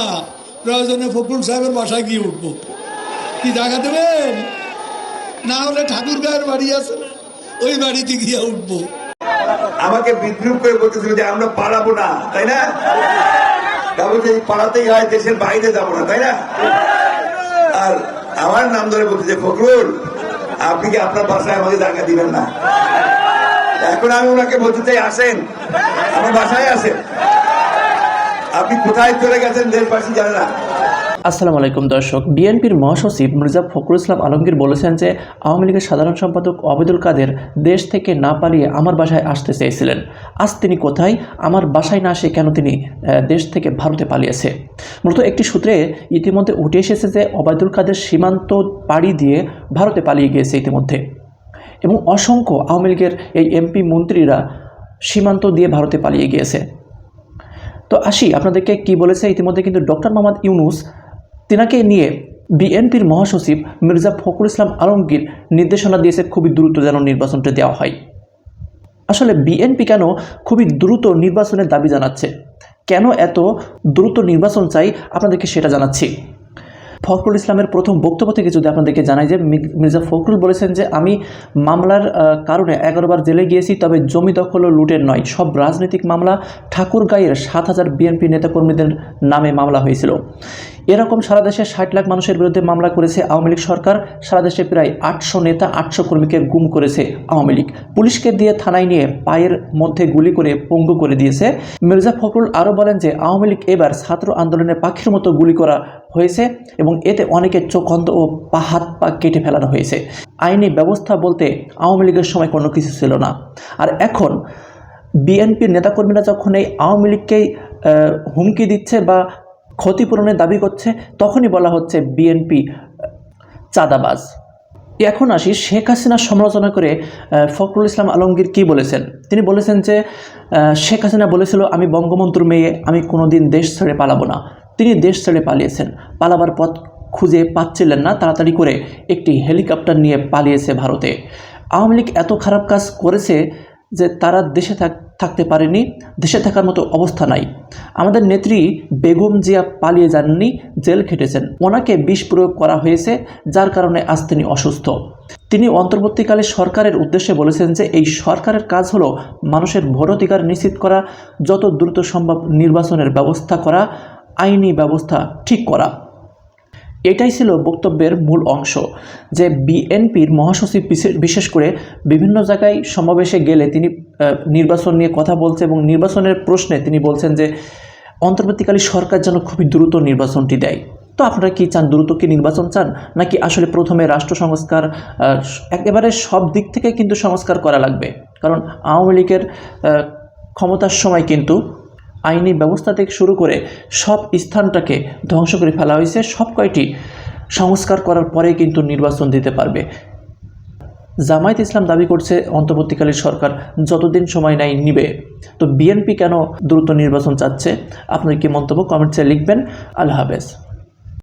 না। প্রয়োজনে ফখরুল সাহেবের বাসায় গিয়ে উঠবো। কি জায়গা দেবেন? না হলে ঠাকুর গায়ের বাড়ি আছে ওই বাড়িতে গিয়ে উঠবো। আমাকে বিদ্রুপ করে বলতেছিল যে আমরা পালাবো না, তাই না? পালাতেই হয়, দেশের বাইরে যাব না, তাই না? আর আমার নাম ধরে বলতে যে ফখরুল আপনি কি আপনার বাসায় আমাকে জায়গা দিবেন না? এখন আমি ওনাকে বলতে চাই, আসেন, আমার বাসায় আসেন। আপনি কোথায় চলে গেছেন দেশবাসী জানে না আসসালামু আলাইকুম দর্শক, বিএনপির মহাসচিব মির্জা ফখরুল ইসলাম আলমগীর বলেছেন যে, আওয়ামী লীগের সাধারণ সম্পাদক কাদের দেশ থেকে না পালিয়ে আমার বাসায় আসতে চেয়েছিলেন। আজ তিনি কোথায়? আমার বাসায় না আসে কেন তিনি দেশ থেকে ভারতে পালিয়েছে? মূলত একটি সূত্রে ইতিমধ্যে উঠে এসেছে যে অবায়দুল কাদের সীমান্ত পাড়ি দিয়ে ভারতে পালিয়ে গিয়েছে ইতিমধ্যে। এবং অসংখ্য আওয়ামী লীগের এই এমপি মন্ত্রীরা সীমান্ত দিয়ে ভারতে পালিয়ে গিয়েছে। তো আসি, আপনাদেরকে কি বলেছে ইতিমধ্যে কিন্তু ডক্টর মোহাম্মদ ইউনুস, তিনাকে নিয়ে বিএনপির মহাসচিব মির্জা ফখরুল ইসলাম আলমগীর নির্দেশনা দিয়েছে, খুবই দ্রুত যেন নির্বাচনটা দেওয়া হয়। আসলে বিএনপি কেন খুবই দ্রুত নির্বাচনের দাবি জানাচ্ছে? কেন এত দ্রুত নির্বাচন চাই? আপনাদেরকে সেটা জানাচ্ছি। ফখরুল ইসলামের প্রথম বক্তব্য থেকে যদি আপনাদেরকে জানাই যে মির্জা ফখরুল বলেছেন যে, আমি মামলার কারণে এগারোবার জেলে গিয়েছি, তবে জমি দখল ও লুটের নয়। সব রাজনৈতিক মামলা ঠাকুরগাঁয়ের সাত হাজার বিএনপি নেতাকর্মীদের নামে মামলা হয়েছিল। এরকম সারা দেশে ষাট লাখ মানুষের বিরুদ্ধে মামলা করেছে আওয়ামী লীগ সরকার। সারা দেশে প্রায় আটশো নেতা, আটশো কর্মীকে গুম করেছে আওয়ামী লীগ। পুলিশকে দিয়ে থানায় নিয়ে পায়ের মধ্যে গুলি করে পঙ্গু করে দিয়েছে। মির্জা ফখরুল আরও বলেন যে, আওয়ামী লীগ এবার ছাত্র আন্দোলনের পাখির মতো গুলি করা হয়েছে এবং এতে অনেকের চোখ অন্ধ ও পা হাত পা কেটে ফেলানো হয়েছে। আইনি ব্যবস্থা বলতে আওয়ামী লীগের সময় কোনো কিছু ছিল না। আর এখন বিএনপির নেতাকর্মীরা যখন এই আওয়ামী লীগকেই হুমকি দিচ্ছে বা ক্ষতিপূরণের দাবি করছে, তখনই বলা হচ্ছে বিএনপি চাঁদাবাজ। এখন আসি শেখ হাসিনার সমালোচনা করে ফখরুল ইসলাম আলমগীর কি বলেছেন? তিনি বলেছেন যে শেখ হাসিনা বলেছিল, আমি বঙ্গবন্ধুর মেয়ে, আমি কোনোদিন দেশ ছেড়ে পালাবো না। তিনি দেশ ছেড়ে পালিয়েছেন। পালাবার পথ খুঁজে পাচ্ছিলেন না তাড়াতাড়ি করে একটি হেলিকপ্টার নিয়ে পালিয়েছে ভারতে। আওয়ামী লীগ এত খারাপ কাজ করেছে যে তারা দেশে থাক- থাকতে পারেনি, দেশে থাকার মতো অবস্থা নাই। আমাদের নেত্রী বেগম জিয়া পালিয়ে যাননি, জেল খেটেছেন। ওনাকে বিষ প্রয়োগ করা হয়েছে, যার কারণে আজ তিনি অসুস্থ। তিনি অন্তর্বর্তীকালে সরকারের উদ্দেশ্যে বলেছেন যে, এই সরকারের কাজ হলো মানুষের ভোটাধিকার নিশ্চিত করা, যত দ্রুত সম্ভব নির্বাচনের ব্যবস্থা করা, আইনি ব্যবস্থা ঠিক করা। এটাই ছিল বক্তব্যের মূল অংশ, যে বিএনপির মহাসচিব বিশে- বিশেষ করে বিভিন্ন জায়গায় সমাবেশে গেলে তিনি নির্বাচন নিয়ে কথা বলছে এবং নির্বাচনের প্রশ্নে তিনি বলছেন যে অন্তর্বর্তীকালী সরকার যেন খুবই দ্রুত নির্বাচনটি দেয়। তো আপনারা কি চান, দ্রুত কি নির্বাচন চান, নাকি আসলে প্রথমে রাষ্ট্র সংস্কার একেবারে সব দিক থেকে কিন্তু সংস্কার করা লাগবে? কারণ আওয়ামী লীগের ক্ষমতার সময় কিন্তু আইনি ব্যবস্থা থেকে শুরু করে সব স্থানটাকে ধ্বংস করে ফেলা হয়েছে। সব কয়টি সংস্কার করার পরে কিন্তু নির্বাচন দিতে পারবে। জামায়াত ইসলাম দাবি করছে, অন্তর্বর্তীকালীন সরকার যতদিন সময় নাই নিবে। তো বিএনপি কেন দ্রুত নির্বাচন চাচ্ছে? আপনার কি মন্তব্য? কমেন্টসে লিখবেন। আল্লাহ হাফেজ।